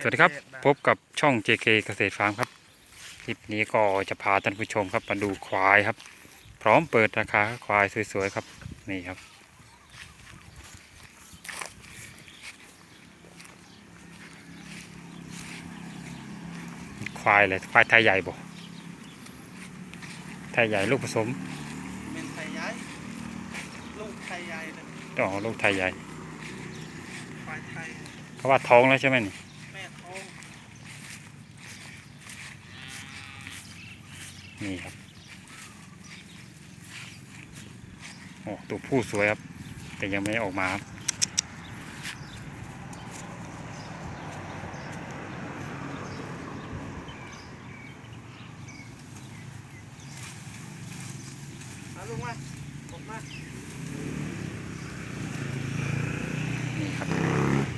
สวัสดีครับ พบกับช่อง JK เกษตรฟาร์มครับ คลิปนี้ก็จะพาท่านผู้ชมครับมาดูควายครับ พร้อมเปิดราคาควายสวยๆครับ นี่ครับ ควายเลยควายไทยใหญ่บ่ไทยใหญ่ลูกผสมเป็นไทยย้ายลูกไทยใหญ่เลยอ๋อลูกไทยใหญ่ควายไทยเขาว่าท้องแล้วใช่ไหมนี่ แม่ท้อง นี่ครับโอ้ตัวผู้สวยครับ แต่ยังไม่ออกมาครับลูกมาผมมา นี่ครับ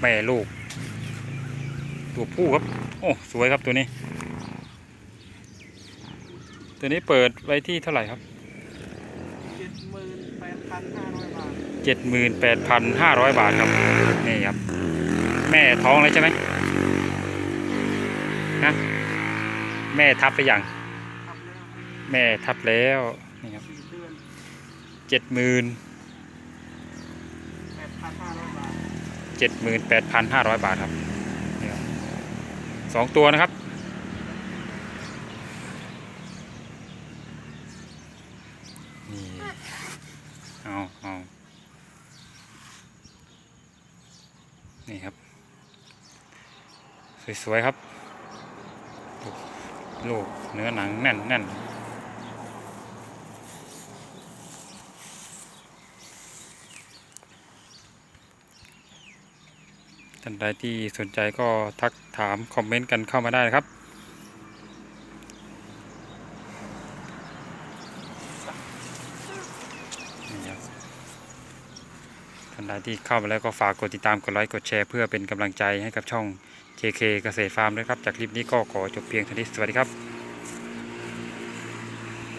แม่ลูก ตัวผู้ครับ โอ้ สวยครับตัวนี้ ตัวนี้เปิดไว้ที่เท่าไหร่ครับเจ็ดหมื่นแปดพันห้าร้อยบาทเจ็ดหมื่นแปดพันห้าร้อยบาทครับ นี่ครับ แม่ท้องแล้วใช่ไหมนะแม่ทับไปยัง แม่ทับแล้ว นี่ครับเจ็ดหมื่นแปดพันห้าร้อยบาทเจ็ดหมื่นแปดพันห้าร้อยบาทครับสองตัวนะครับ นี่ เอาเอานี่ครับ สวย ๆ ครับ ลูกเนื้อหนัง แน่นแน่นท่านใดที่สนใจก็ทักถาม คอมเมนต์กันเข้ามาได้ครับ ท่านใดที่เข้ามาแล้วก็ฝากกดติดตามกดไลค์กดแชร์เพื่อเป็นกำลังใจให้กับช่อง JK เกษตรฟาร์มด้วยครับ จากคลิปนี้ก็ขอจบเพียงเท่านี้สวัสดีครับ